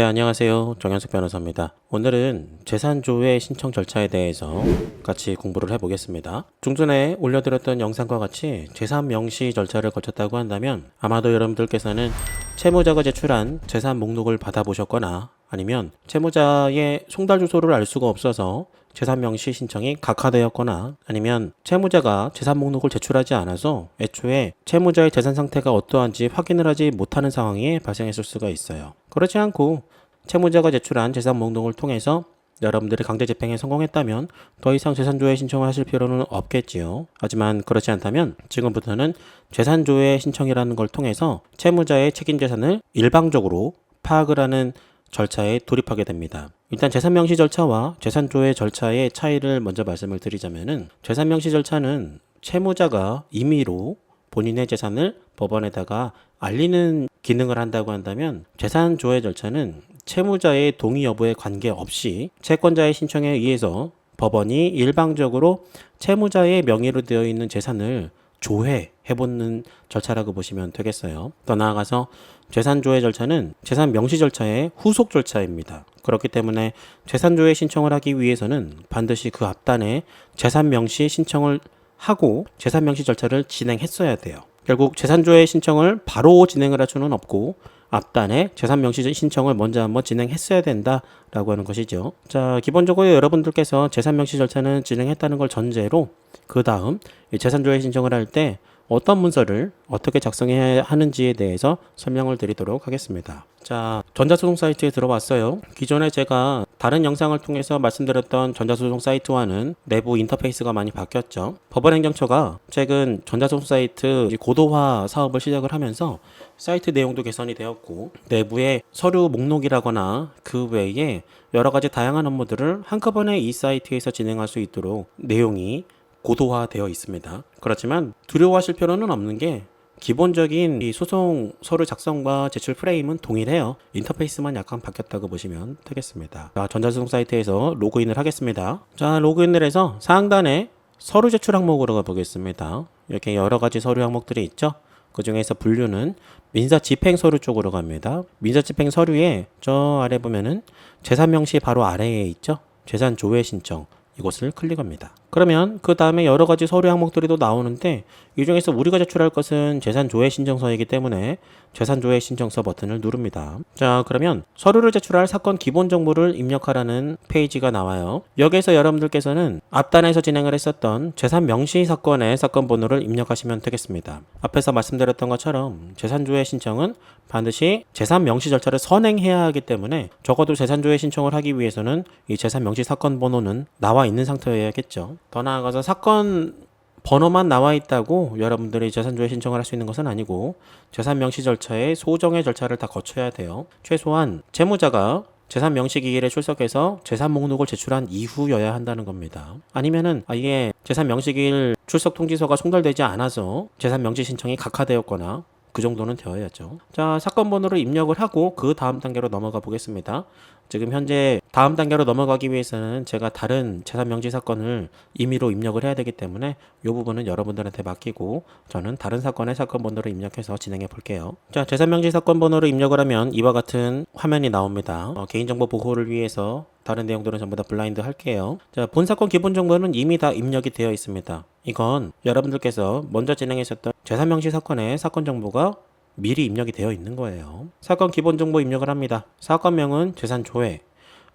네, 안녕하세요. 정현석 변호사입니다. 오늘은 재산조회 신청 절차에 대해서 같이 공부를 해보겠습니다. 중전에 올려드렸던 영상과 같이 재산 명시 절차를 거쳤다고 한다면 아마도 여러분들께서는 채무자가 제출한 재산 목록을 받아보셨거나 아니면 채무자의 송달 주소를 알 수가 없어서 재산 명시 신청이 각하되었거나 아니면 채무자가 재산 목록을 제출하지 않아서 애초에 채무자의 재산 상태가 어떠한지 확인을 하지 못하는 상황이 발생했을 수가 있어요. 그렇지 않고 채무자가 제출한 재산 목록을 통해서 여러분들이 강제 집행에 성공했다면 더 이상 재산조회 신청을 하실 필요는 없겠지요. 하지만 그렇지 않다면 지금부터는 재산조회 신청이라는 걸 통해서 채무자의 책임 재산을 일방적으로 파악을 하는 절차에 돌입하게 됩니다. 일단 재산 명시 절차와 재산조회 절차의 차이를 먼저 말씀을 드리자면은 재산 명시 절차는 채무자가 임의로 본인의 재산을 법원에다가 알리는 기능을 한다고 한다면 재산 조회 절차는 채무자의 동의 여부에 관계없이 채권자의 신청에 의해서 법원이 일방적으로 채무자의 명의로 되어 있는 재산을 조회 해보는 절차라고 보시면 되겠어요. 더 나아가서 재산조회 절차는 재산 명시 절차의 후속 절차입니다. 그렇기 때문에 재산조회 신청을 하기 위해서는 반드시 그 앞단에 재산 명시 신청을 하고 재산 명시 절차를 진행했어야 돼요. 결국 재산조회 신청을 바로 진행을 할 수는 없고 앞단에 재산 명시 신청을 먼저 한번 진행했어야 된다라고 하는 것이죠. 자, 기본적으로 여러분들께서 재산 명시 절차는 진행했다는 걸 전제로 그 다음 재산조회 신청을 할 때 어떤 문서를 어떻게 작성해야 하는지에 대해서 설명을 드리도록 하겠습니다. 자, 전자소송 사이트에 들어왔어요. 기존에 제가 다른 영상을 통해서 말씀드렸던 전자소송 사이트와는 내부 인터페이스가 많이 바뀌었죠. 법원행정처가 최근 전자소송 사이트 고도화 사업을 시작을 하면서 사이트 내용도 개선이 되었고 내부의 서류 목록이라거나 그 외에 여러 가지 다양한 업무들을 한꺼번에 이 사이트에서 진행할 수 있도록 내용이 고도화되어 있습니다. 그렇지만 두려워하실 필요는 없는 게 기본적인 이 소송 서류 작성과 제출 프레임은 동일해요. 인터페이스만 약간 바뀌었다고 보시면 되겠습니다. 자, 전자소송 사이트에서 로그인을 하겠습니다. 자, 로그인을 해서 상단에 서류 제출 항목으로 가보겠습니다. 이렇게 여러 가지 서류 항목들이 있죠. 그 중에서 분류는 민사 집행 서류 쪽으로 갑니다. 민사 집행 서류에 저 아래 보면은 재산 명시 바로 아래에 있죠. 재산 조회 신청 이곳을 클릭합니다. 그러면 그 다음에 여러 가지 서류 항목들이 또 나오는데 이 중에서 우리가 제출할 것은 재산 조회 신청서이기 때문에 재산 조회 신청서 버튼을 누릅니다. 자, 그러면 서류를 제출할 사건 기본 정보를 입력하라는 페이지가 나와요. 여기에서 여러분들께서는 앞단에서 진행을 했었던 재산 명시 사건의 사건 번호를 입력하시면 되겠습니다. 앞에서 말씀드렸던 것처럼 재산 조회 신청은 반드시 재산 명시 절차를 선행해야 하기 때문에 적어도 재산 조회 신청을 하기 위해서는 이 재산 명시 사건 번호는 나와 있는 상태여야겠죠. 더 나아가서 사건 번호만 나와 있다고 여러분들이 재산조회 신청을 할 수 있는 것은 아니고 재산 명시 절차의 소정의 절차를 다 거쳐야 돼요. 최소한 채무자가 재산 명시 기일에 출석해서 재산 목록을 제출한 이후여야 한다는 겁니다. 아니면은 아예 재산 명시 기일 출석 통지서가 송달되지 않아서 재산 명시 신청이 각하되었거나 그 정도는 되어야죠. 자, 사건 번호를 입력을 하고 그 다음 단계로 넘어가 보겠습니다. 지금 현재 다음 단계로 넘어가기 위해서는 제가 다른 재산 명시 사건을 임의로 입력을 해야 되기 때문에 이 부분은 여러분들한테 맡기고 저는 다른 사건의 사건 번호를 입력해서 진행해 볼게요. 자, 재산 명시 사건 번호를 입력을 하면 이와 같은 화면이 나옵니다. 어, 개인정보 보호를 위해서 다른 내용들은 전부 다 블라인드 할게요. 자, 본 사건 기본 정보는 이미 다 입력이 되어 있습니다. 이건 여러분들께서 먼저 진행하셨던 재산 명시 사건의 사건 정보가 미리 입력이 되어 있는 거예요. 사건 기본 정보 입력을 합니다. 사건명은 재산 조회.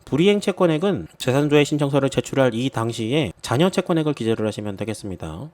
불이행 채권액은 재산 조회 신청서를 제출할 이 당시에 잔여 채권액을 기재를 하시면 되겠습니다.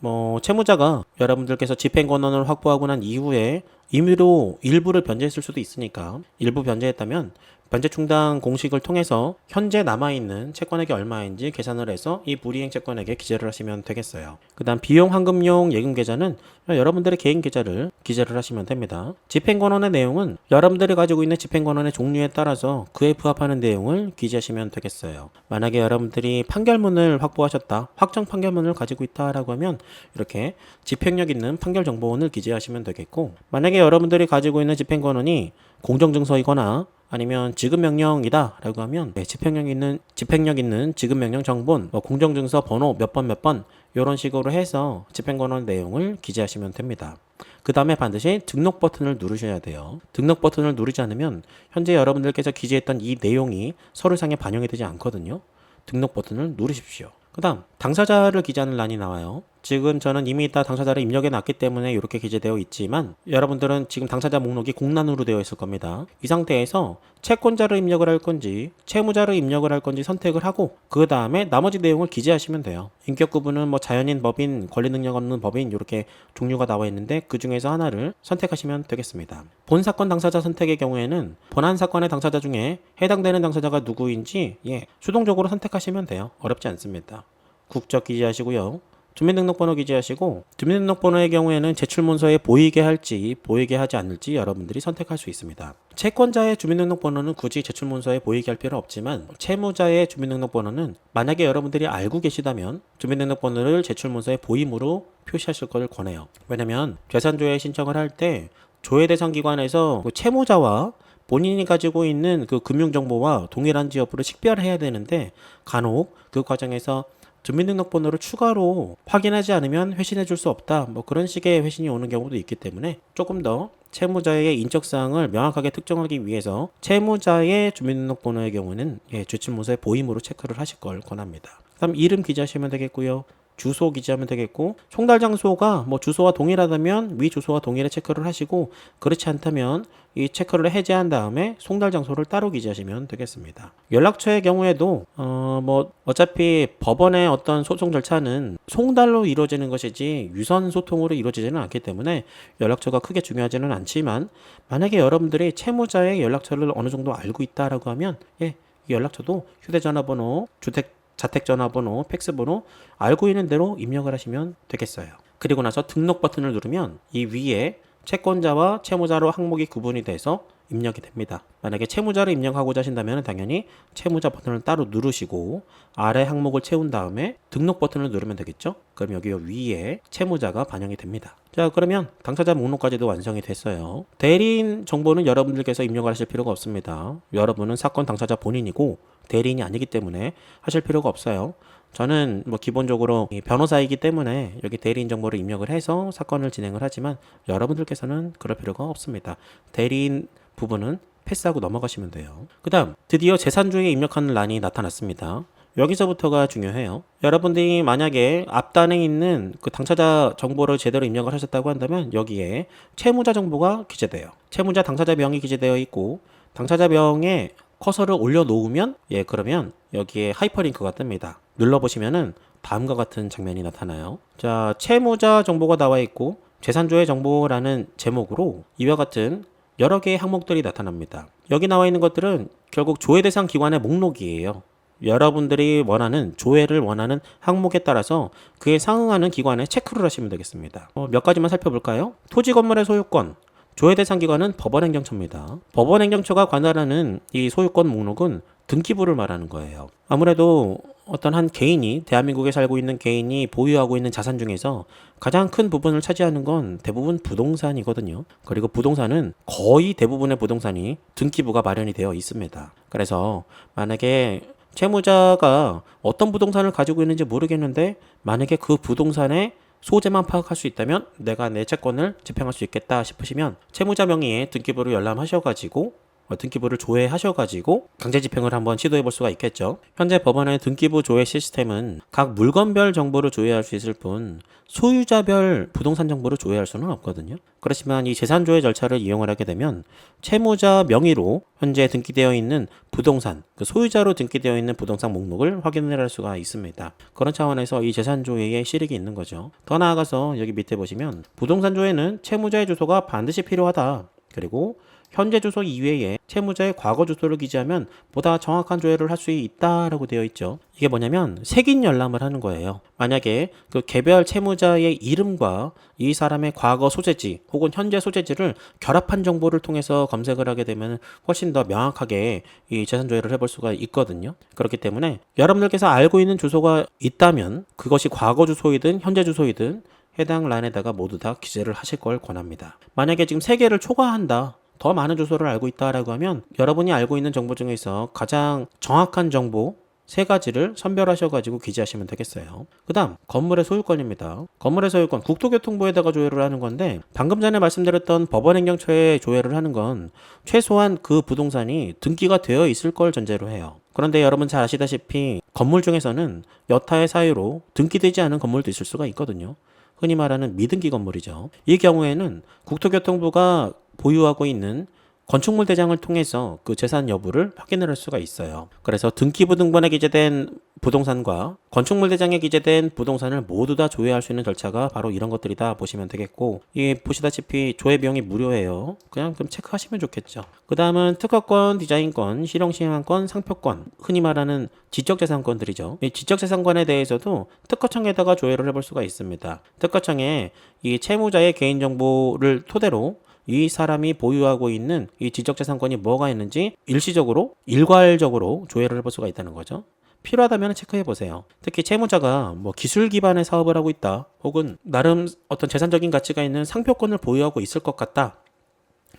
뭐 채무자가 여러분들께서 집행 권한을 확보하고 난 이후에 임의로 일부를 변제했을 수도 있으니까 일부 변제했다면 변제 충당 공식을 통해서 현재 남아있는 채권액이 얼마인지 계산을 해서 이 불이행 채권액에 기재를 하시면 되겠어요. 그 다음 비용 환급용 예금 계좌는 여러분들의 개인 계좌를 기재를 하시면 됩니다. 집행권한의 내용은 여러분들이 가지고 있는 집행권한의 종류에 따라서 그에 부합하는 내용을 기재하시면 되겠어요. 만약에 여러분들이 판결문을 확보하셨다, 확정 판결문을 가지고 있다라고 하면 이렇게 집행력 있는 판결 정보원을 기재하시면 되겠고 만약에 여러분들이 가지고 있는 집행권한이 공정증서이거나 아니면 지급 명령이다 라고 하면 네, 집행력 있는 집행력 있는 지급 명령 정본 뭐 공정증서 번호 몇 번 몇 번 이런 식으로 해서 집행권한 내용을 기재하시면 됩니다. 그 다음에 반드시 등록 버튼을 누르셔야 돼요. 등록 버튼을 누르지 않으면 현재 여러분들께서 기재했던 이 내용이 서류상에 반영이 되지 않거든요. 등록 버튼을 누르십시오. 그 다음 당사자를 기재하는 란이 나와요. 지금 저는 이미 다 당사자를 입력해 놨기 때문에 이렇게 기재되어 있지만 여러분들은 지금 당사자 목록이 공란으로 되어 있을 겁니다. 이 상태에서 채권자를 입력을 할 건지 채무자를 입력을 할 건지 선택을 하고 그 다음에 나머지 내용을 기재하시면 돼요. 인격 구분은 뭐 자연인 법인, 권리 능력 없는 법인 이렇게 종류가 나와 있는데 그 중에서 하나를 선택하시면 되겠습니다. 본 사건 당사자 선택의 경우에는 본안 사건의 당사자 중에 해당되는 당사자가 누구인지 예, 수동적으로 선택하시면 돼요. 어렵지 않습니다. 국적 기재하시고요. 주민등록번호 기재하시고 주민등록번호의 경우에는 제출문서에 보이게 할지 보이게 하지 않을지 여러분들이 선택할 수 있습니다. 채권자의 주민등록번호는 굳이 제출문서에 보이게 할 필요 없지만 채무자의 주민등록번호는 만약에 여러분들이 알고 계시다면 주민등록번호를 제출문서에 보임으로 표시하실 것을 권해요. 왜냐면 재산조회 신청을 할 때 조회 대상 기관에서 그 채무자와 본인이 가지고 있는 그 금융정보와 동일한지 여부를 식별해야 되는데 간혹 그 과정에서 주민등록번호를 추가로 확인하지 않으면 회신해 줄 수 없다. 뭐 그런 식의 회신이 오는 경우도 있기 때문에 조금 더 채무자의 인적사항을 명확하게 특정하기 위해서 채무자의 주민등록번호의 경우는 예, 제출문서에 보임으로 체크를 하실 걸 권합니다. 그다음 이름 기재하시면 되겠고요. 주소 기재하면 되겠고 송달 장소가 뭐 주소와 동일하다면 위 주소와 동일해 체크를 하시고 그렇지 않다면 이 체크를 해제한 다음에 송달 장소를 따로 기재하시면 되겠습니다. 연락처의 경우에도 어 뭐 어차피 법원의 어떤 소송 절차는 송달로 이루어지는 것이지 유선 소통으로 이루어지지는 않기 때문에 연락처가 크게 중요하지는 않지만 만약에 여러분들이 채무자의 연락처를 어느 정도 알고 있다라고 하면 예, 이 연락처도 휴대전화 번호, 주택 자택 전화번호, 팩스 번호 알고 있는 대로 입력을 하시면 되겠어요. 그리고 나서 등록 버튼을 누르면 이 위에 채권자와 채무자로 항목이 구분이 돼서 입력이 됩니다. 만약에 채무자를 입력하고자 하신다면 당연히 채무자 버튼을 따로 누르시고 아래 항목을 채운 다음에 등록 버튼을 누르면 되겠죠? 그럼 여기 위에 채무자가 반영이 됩니다. 자, 그러면 당사자 목록까지도 완성이 됐어요. 대리인 정보는 여러분들께서 입력을 하실 필요가 없습니다. 여러분은 사건 당사자 본인이고 대리인이 아니기 때문에 하실 필요가 없어요. 저는 뭐 기본적으로 이 변호사이기 때문에 여기 대리인 정보를 입력을 해서 사건을 진행을 하지만 여러분들께서는 그럴 필요가 없습니다. 대리인 부분은 패스하고 넘어가시면 돼요. 그 다음 드디어 재산주에 입력하는 란이 나타났습니다. 여기서부터가 중요해요. 여러분들이 만약에 앞단에 있는 그 당사자 정보를 제대로 입력을 하셨다고 한다면 여기에 채무자 정보가 기재돼요. 채무자 당사자 명이 기재되어 있고 당사자 명에 커서를 올려놓으면 예 그러면 여기에 하이퍼링크가 뜹니다. 눌러보시면은 다음과 같은 장면이 나타나요. 자 채무자 정보가 나와 있고 재산조회 정보라는 제목으로 이와 같은 여러 개의 항목들이 나타납니다. 여기 나와 있는 것들은 결국 조회 대상 기관의 목록이에요. 여러분들이 원하는 조회를 원하는 항목에 따라서 그에 상응하는 기관에 체크를 하시면 되겠습니다. 어, 몇 가지만 살펴볼까요? 토지 건물의 소유권, 조회 대상 기관은 법원 행정처입니다. 법원 행정처가 관할하는 이 소유권 목록은 등기부를 말하는 거예요. 아무래도 어떤 한 개인이 대한민국에 살고 있는 개인이 보유하고 있는 자산 중에서 가장 큰 부분을 차지하는 건 대부분 부동산이거든요. 그리고 부동산은 거의 대부분의 부동산이 등기부가 마련이 되어 있습니다. 그래서 만약에 채무자가 어떤 부동산을 가지고 있는지 모르겠는데 만약에 그 부동산의 소재만 파악할 수 있다면 내가 내 채권을 집행할 수 있겠다 싶으시면 채무자 명의의 등기부를 열람하셔가지고 어, 등기부를 조회하셔가지고 강제 집행을 한번 시도해 볼 수가 있겠죠. 현재 법원의 등기부 조회 시스템은 각 물건별 정보를 조회할 수 있을 뿐 소유자별 부동산 정보를 조회할 수는 없거든요. 그렇지만 이 재산 조회 절차를 이용을 하게 되면 채무자 명의로 현재 등기되어 있는 부동산, 그 소유자로 등기되어 있는 부동산 목록을 확인을 할 수가 있습니다. 그런 차원에서 이 재산 조회에 실익이 있는 거죠. 더 나아가서 여기 밑에 보시면 부동산 조회는 채무자의 주소가 반드시 필요하다. 그리고 현재 주소 이외에 채무자의 과거 주소를 기재하면 보다 정확한 조회를 할 수 있다라고 되어 있죠. 이게 뭐냐면 색인 열람을 하는 거예요. 만약에 그 개별 채무자의 이름과 이 사람의 과거 소재지 혹은 현재 소재지를 결합한 정보를 통해서 검색을 하게 되면 훨씬 더 명확하게 이 재산 조회를 해볼 수가 있거든요. 그렇기 때문에 여러분들께서 알고 있는 주소가 있다면 그것이 과거 주소이든 현재 주소이든 해당 란에다가 모두 다 기재를 하실 걸 권합니다. 만약에 지금 세 개를 초과한다. 더 많은 주소를 알고 있다라고 하면 여러분이 알고 있는 정보 중에서 가장 정확한 정보 세 가지를 선별하셔가지고 기재하시면 되겠어요. 그 다음, 건물의 소유권입니다. 건물의 소유권, 국토교통부에다가 조회를 하는 건데, 방금 전에 말씀드렸던 법원행정처에 조회를 하는 건 최소한 그 부동산이 등기가 되어 있을 걸 전제로 해요. 그런데 여러분 잘 아시다시피 건물 중에서는 여타의 사유로 등기되지 않은 건물도 있을 수가 있거든요. 흔히 말하는 미등기 건물이죠. 이 경우에는 국토교통부가 보유하고 있는 건축물 대장을 통해서 그 재산 여부를 확인을 할 수가 있어요. 그래서 등기부 등본에 기재된 부동산과 건축물 대장에 기재된 부동산을 모두 다 조회할 수 있는 절차가 바로 이런 것들이다 보시면 되겠고, 이 보시다시피 조회 비용이 무료예요. 그냥 그럼 체크하시면 좋겠죠. 그 다음은 특허권, 디자인권, 실용시행권, 상표권, 흔히 말하는 지적재산권들이죠. 이 지적재산권에 대해서도 특허청에다가 조회를 해볼 수가 있습니다. 특허청에 이 채무자의 개인정보를 토대로 이 사람이 보유하고 있는 이 지적재산권이 뭐가 있는지 일시적으로 일괄적으로 조회를 해볼 수가 있다는 거죠. 필요하다면 체크해 보세요. 특히 채무자가 뭐 기술 기반의 사업을 하고 있다, 혹은 나름 어떤 재산적인 가치가 있는 상표권을 보유하고 있을 것 같다,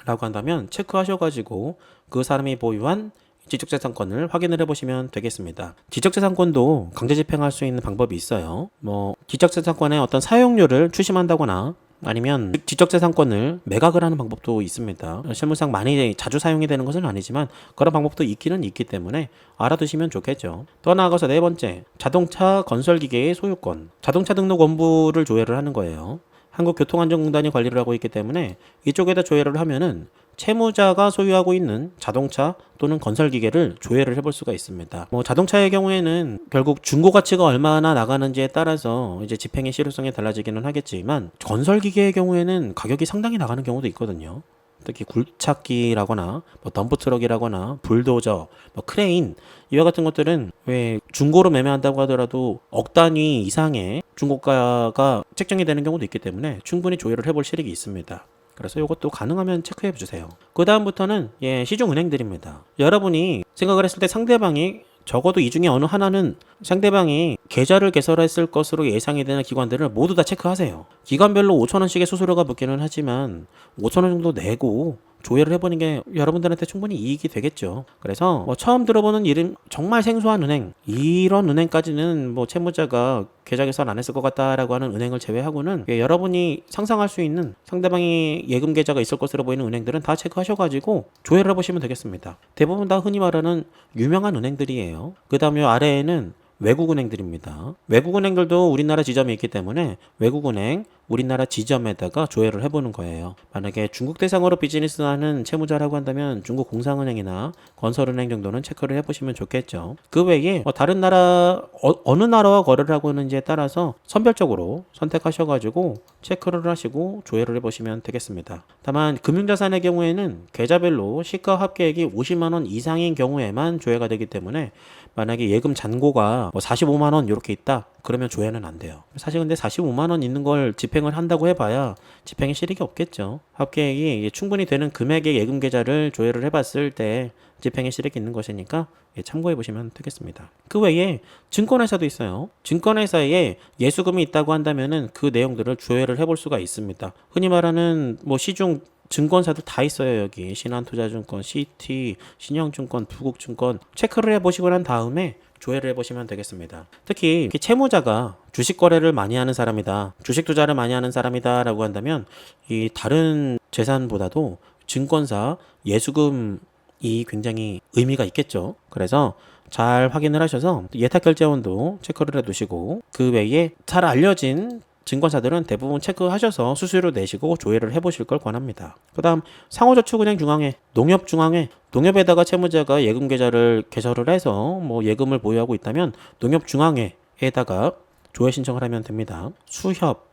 라고 한다면 체크하셔가지고 그 사람이 보유한 지적재산권을 확인을 해보시면 되겠습니다. 지적재산권도 강제 집행할 수 있는 방법이 있어요. 뭐 지적재산권의 어떤 사용료를 추심한다거나 아니면 지적재산권을 매각을 하는 방법도 있습니다. 실무상 많이 자주 사용이 되는 것은 아니지만 그런 방법도 있기는 있기 때문에 알아두시면 좋겠죠. 또 나아가서 네 번째, 자동차 건설기계의 소유권. 자동차 등록 원부를 조회를 하는 거예요. 한국교통안전공단이 관리를 하고 있기 때문에 이쪽에다 조회를 하면은 채무자가 소유하고 있는 자동차 또는 건설 기계를 조회를 해볼 수가 있습니다. 뭐 자동차의 경우에는 결국 중고 가치가 얼마나 나가는지에 따라서 이제 집행의 실효성이 달라지기는 하겠지만 건설 기계의 경우에는 가격이 상당히 나가는 경우도 있거든요. 특히 굴착기라거나 뭐 덤프 트럭이라거나 불도저, 뭐 크레인 이와 같은 것들은 왜 중고로 매매한다고 하더라도 억 단위 이상의 중고가가 책정이 되는 경우도 있기 때문에 충분히 조회를 해볼 실익이 있습니다. 그래서 이것도 가능하면 체크해 주세요. 그 다음부터는 예, 시중 은행들입니다. 여러분이 생각을 했을 때 상대방이 적어도 이 중에 어느 하나는 상대방이 계좌를 개설했을 것으로 예상이 되는 기관들을 모두 다 체크하세요. 기관별로 5천원씩의 수수료가 붙기는 하지만 5천원 정도 내고 조회를 해보는 게 여러분들한테 충분히 이익이 되겠죠. 그래서 뭐 처음 들어보는 이름 정말 생소한 은행 이런 은행까지는 뭐 채무자가 계좌 개설 안 했을 것 같다라고 하는 은행을 제외하고는 예, 여러분이 상상할 수 있는 상대방이 예금 계좌가 있을 것으로 보이는 은행들은 다 체크하셔가지고 조회를 해보시면 되겠습니다. 대부분 다 흔히 말하는 유명한 은행들이에요. 그 다음에 아래에는 외국은행들입니다. 외국은행들도 우리나라 지점이 있기 때문에 외국은행, 우리나라 지점에다가 조회를 해보는 거예요. 만약에 중국 대상으로 비즈니스하는 채무자라고 한다면 중국 공상은행이나 건설은행 정도는 체크를 해보시면 좋겠죠. 그 외에 뭐 다른 나라 어, 느 나라와 거래를 하고 있는지에 따라서 선별적으로 선택하셔가지고 체크를 하시고 조회를 해보시면 되겠습니다. 다만 금융자산의 경우에는 계좌별로 시가 합계액이 50만 원 이상인 경우에만 조회가 되기 때문에 만약에 예금 잔고가 뭐 45만 원 이렇게 있다. 그러면 조회는 안 돼요. 사실 근데 45만 원 있는 걸 집행을 한다고 해봐야 집행에 실익이 없겠죠. 합계액이 충분히 되는 금액의 예금 계좌를 조회를 해봤을 때 집행에 실익이 있는 것이니까 참고해 보시면 되겠습니다. 그 외에 증권회사도 있어요. 증권회사에 예수금이 있다고 한다면은 그 내용들을 조회를 해볼 수가 있습니다. 흔히 말하는 뭐 시중 증권사들 다 있어요 여기 신한투자증권, CT, 신영증권, 부국증권 체크를 해보시고 난 다음에 조회를 해보시면 되겠습니다. 특히 채무자가 주식 거래를 많이 하는 사람이다, 주식 투자를 많이 하는 사람이다 라고 한다면 이 다른 재산보다도 증권사 예수금 이 굉장히 의미가 있겠죠. 그래서 잘 확인을 하셔서 예탁 결제원도 체크를 해두시고 그 외에 잘 알려진 증권사들은 대부분 체크하셔서 수수료 내시고 조회를 해보실 걸 권합니다. 그 다음 상호저축은행 중앙회, 농협중앙회, 농협에다가 채무자가 예금 계좌를 개설을 해서 뭐 예금을 보유하고 있다면 농협중앙회에다가 조회 신청을 하면 됩니다. 수협,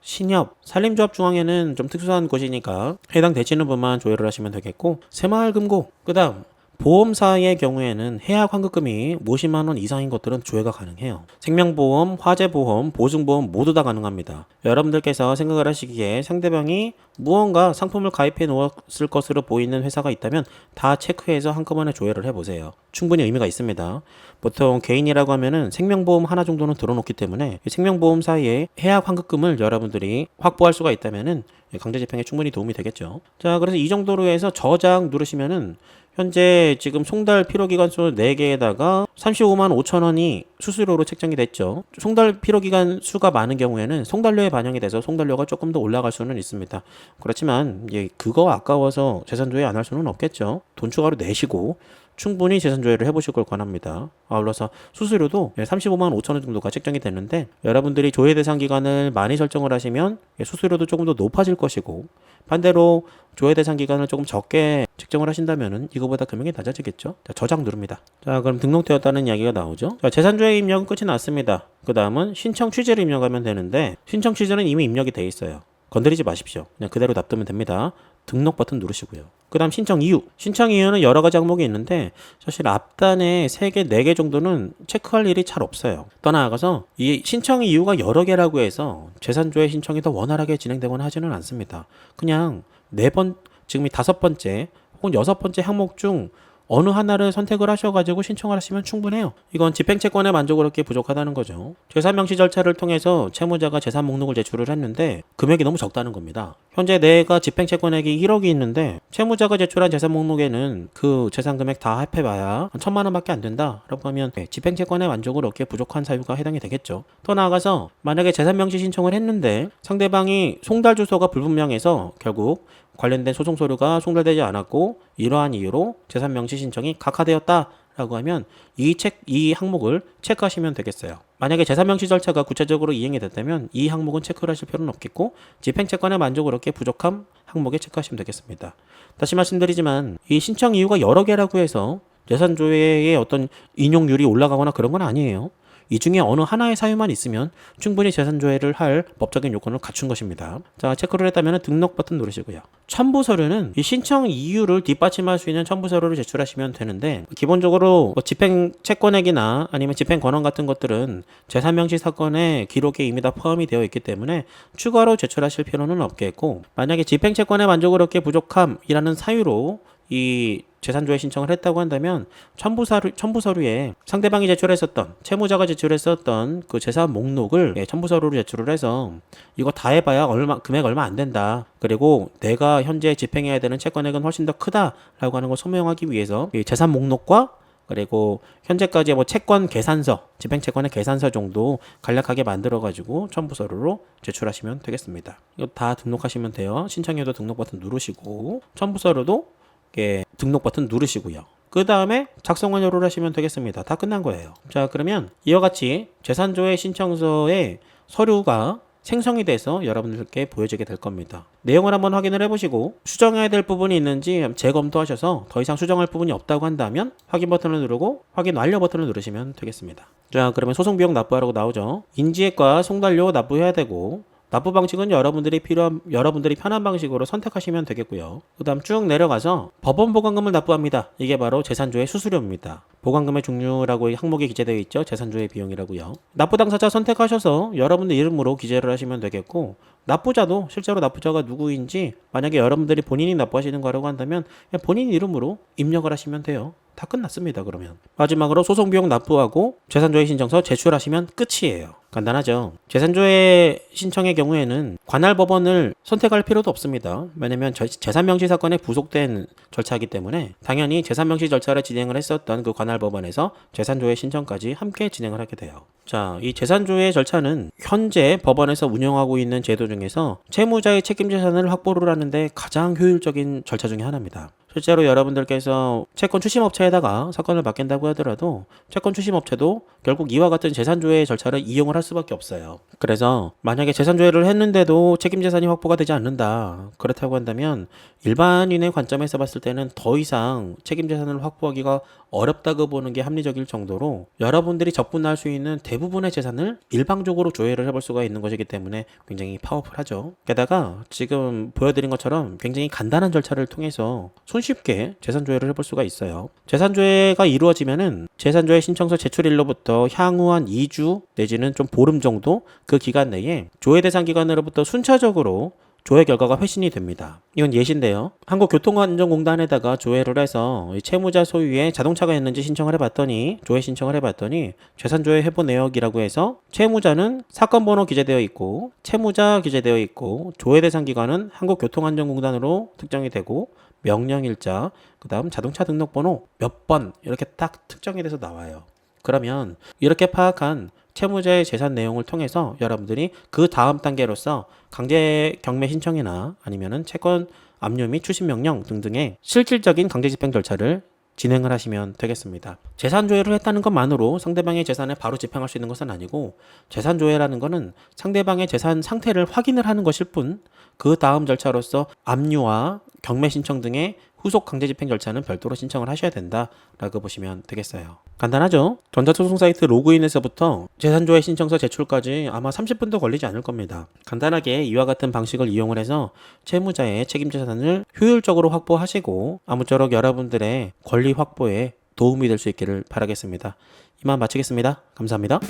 신협, 산림조합중앙회는 좀 특수한 곳이니까 해당 되시는 분만 조회를 하시면 되겠고 새마을금고, 그 다음 보험사의 경우에는 해약 환급금이 50만 원 이상인 것들은 조회가 가능해요. 생명보험, 화재보험, 보증보험 모두 다 가능합니다. 여러분들께서 생각을 하시기에 상대방이 무언가 상품을 가입해 놓았을 것으로 보이는 회사가 있다면 다 체크해서 한꺼번에 조회를 해보세요. 충분히 의미가 있습니다. 보통 개인이라고 하면은 생명보험 하나 정도는 들어놓기 때문에 생명보험 사이에 해약 환급금을 여러분들이 확보할 수가 있다면은 강제 집행에 충분히 도움이 되겠죠. 자, 그래서 이 정도로 해서 저장 누르시면은 현재 지금 송달 피로기간수 4개에다가 35만 5천 원이 수수료로 책정이 됐죠. 송달 피로기간 수가 많은 경우에는 송달료에 반영이 돼서 송달료가 조금 더 올라갈 수는 있습니다. 그렇지만 예, 그거 아까워서 재산조회 안 할 수는 없겠죠. 돈 추가로 내시고 충분히 재산 조회를 해보실 걸 권합니다. 아울러서 수수료도 35만 5천 원 정도가 책정이 됐는데 여러분들이 조회 대상 기간을 많이 설정을 하시면 예, 수수료도 조금 더 높아질 것이고 반대로 조회 대상 기간을 조금 적게 책정을 하신다면은 이거보다 금액이 낮아지겠죠. 자, 저장 누릅니다. 자, 그럼 등록되었다는 이야기가 나오죠. 자, 재산 조회 입력은 끝이 났습니다. 그 다음은 신청 취지를 입력하면 되는데 신청 취지는 이미 입력이 돼 있어요. 건드리지 마십시오. 그냥 그대로 놔두면 됩니다. 등록 버튼 누르시고요. 그 다음 신청 이유. 신청 이유는 여러 가지 항목이 있는데 사실 앞단에 3개, 4개 정도는 체크할 일이 잘 없어요. 떠나가서 이 신청 이유가 여러 개라고 해서 재산조회 신청이 더 원활하게 진행되거나 하지는 않습니다. 그냥 네 번, 지금 이 다섯 번째 혹은 여섯 번째 항목 중 어느 하나를 선택을 하셔가지고 신청을 하시면 충분해요. 이건 집행채권의 만족을 얻기에 부족하다는 거죠. 재산 명시 절차를 통해서 채무자가 재산 목록을 제출을 했는데 금액이 너무 적다는 겁니다. 현재 내가 집행채권액이 1억이 있는데 채무자가 제출한 재산 목록에는 그 재산 금액 다 합해봐야 한 천만 원밖에 안 된다라고 하면 네, 집행채권의 만족을 얻기에 부족한 사유가 해당이 되겠죠. 더 나아가서 만약에 재산 명시 신청을 했는데 상대방이 송달 주소가 불분명해서 결국 관련된 소송 서류가 송달되지 않았고 이러한 이유로 재산 명시 신청이 각하되었다 라고 하면 이 책 이 항목을 체크하시면 되겠어요. 만약에 재산 명시 절차가 구체적으로 이행이 됐다면 이 항목은 체크를 하실 필요는 없겠고 집행 채권의 만족을 얻기에 부족함 항목에 체크하시면 되겠습니다. 다시 말씀드리지만 이 신청 이유가 여러 개라고 해서 재산 조회의 어떤 인용률이 올라가거나 그런 건 아니에요. 이 중에 어느 하나의 사유만 있으면 충분히 재산 조회를 할 법적인 요건을 갖춘 것입니다. 자, 체크를 했다면 등록 버튼 누르시고요. 첨부 서류는 이 신청 이유를 뒷받침할 수 있는 첨부 서류를 제출하시면 되는데 기본적으로 뭐 집행 채권액이나 아니면 집행 권한 같은 것들은 재산 명시 사건의 기록에 이미 다 포함이 되어 있기 때문에 추가로 제출하실 필요는 없겠고 만약에 집행 채권의 만족을 얻기에 부족함이라는 사유로 이 재산조회 신청을 했다고 한다면 첨부 서류 첨부 서류에 상대방이 제출했었던 채무자가 제출했었던 그 재산 목록을 예, 첨부 서류로 제출을 해서 이거 다 해봐야 얼마 금액 얼마 안 된다. 그리고 내가 현재 집행해야 되는 채권액은 훨씬 더 크다라고 하는 걸 소명하기 위해서 이 재산 목록과 그리고 현재까지 뭐 채권 계산서, 집행 채권의 계산서 정도 간략하게 만들어 가지고 첨부 서류로 제출하시면 되겠습니다. 이거 다 등록하시면 돼요. 신청해도 등록 버튼 누르시고 첨부 서류도 예, 등록 버튼 누르시고요. 그 다음에 작성 완료를 하시면 되겠습니다. 다 끝난 거예요. 자, 그러면 이와 같이 재산조회 신청서에 서류가 생성이 돼서 여러분들께 보여지게 될 겁니다. 내용을 한번 확인을 해보시고 수정해야 될 부분이 있는지 재검토 하셔서 더 이상 수정할 부분이 없다고 한다면 확인 버튼을 누르고 확인 완료 버튼을 누르시면 되겠습니다. 자, 그러면 소송 비용 납부하라고 나오죠. 인지액과 송달료 납부해야 되고 납부 방식은 여러분들이 필요한 여러분들이 편한 방식으로 선택하시면 되겠고요. 그다음 쭉 내려가서 법원 보관금을 납부합니다. 이게 바로 재산조의 수수료입니다. 보관금의 종류라고 항목에 기재되어 있죠. 재산조의 비용이라고요. 납부 당사자 선택하셔서 여러분들 이름으로 기재를 하시면 되겠고 납부자도 실제로 납부자가 누구인지 만약에 여러분들이 본인이 납부하시는 거라고 한다면 본인 이름으로 입력을 하시면 돼요. 다 끝났습니다. 그러면 마지막으로 소송 비용 납부하고 재산조회 신청서 제출하시면 끝이에요. 간단하죠. 재산조회 신청의 경우에는 관할 법원을 선택할 필요도 없습니다. 왜냐면 재산명시 사건에 부속된 절차이기 때문에 당연히 재산명시 절차를 진행을 했었던 그 관할 법원에서 재산조회 신청까지 함께 진행을 하게 돼요. 자, 이 재산조회 절차는 현재 법원에서 운영하고 있는 제도 중에서 채무자의 책임 재산을 확보를 하는데 가장 효율적인 절차 중의 하나입니다. 실제로 여러분들께서 채권 추심업체에다가 사건을 맡긴다고 하더라도 채권 추심업체도 결국 이와 같은 재산조회 절차를 이용을 할 수밖에 없어요. 그래서 만약에 재산조회를 했는데도 책임재산이 확보가 되지 않는다. 그렇다고 한다면 일반인의 관점에서 봤을 때는 더 이상 책임재산을 확보하기가 어렵다고 보는 게 합리적일 정도로 여러분들이 접근할 수 있는 대부분의 재산을 일방적으로 조회를 해볼 수가 있는 것이기 때문에 굉장히 파워풀하죠. 게다가 지금 보여드린 것처럼 굉장히 간단한 절차를 통해서 손 쉽게 재산조회를 해볼 수가 있어요. 재산조회가 이루어지면은 재산조회 신청서 제출일로부터 향후 한 2주 내지는 좀 보름 정도 그 기간 내에 조회 대상 기관으로부터 순차적으로 조회 결과가 회신이 됩니다. 이건 예시인데요. 한국교통안전공단에다가 조회를 해서 채무자 소유의 자동차가 있는지 신청을 해봤더니 조회 신청을 해봤더니 재산조회 해부 내역이라고 해서 채무자는 사건 번호 기재되어 있고 채무자 기재되어 있고 조회 대상 기관은 한국교통안전공단으로 특정이 되고 명령 일자, 그 다음 자동차 등록번호 몇 번 이렇게 딱 특정이 돼서 나와요. 그러면 이렇게 파악한 채무자의 재산 내용을 통해서 여러분들이 그 다음 단계로서 강제 경매 신청이나 아니면은 채권 압류 및 추심 명령 등등의 실질적인 강제 집행 절차를 진행을 하시면 되겠습니다. 재산 조회를 했다는 것만으로 상대방의 재산을 바로 집행할 수 있는 것은 아니고 재산 조회라는 것은 상대방의 재산 상태를 확인을 하는 것일 뿐 그 다음 절차로서 압류와 경매 신청 등의 후속 강제 집행 절차는 별도로 신청을 하셔야 된다라고 보시면 되겠어요. 간단하죠? 전자소송 사이트 로그인에서부터 재산조회 신청서 제출까지 아마 30분도 걸리지 않을 겁니다. 간단하게 이와 같은 방식을 이용을 해서 채무자의 책임 재산을 효율적으로 확보하시고 아무쪼록 여러분들의 권리 확보에 도움이 될 수 있기를 바라겠습니다. 이만 마치겠습니다. 감사합니다.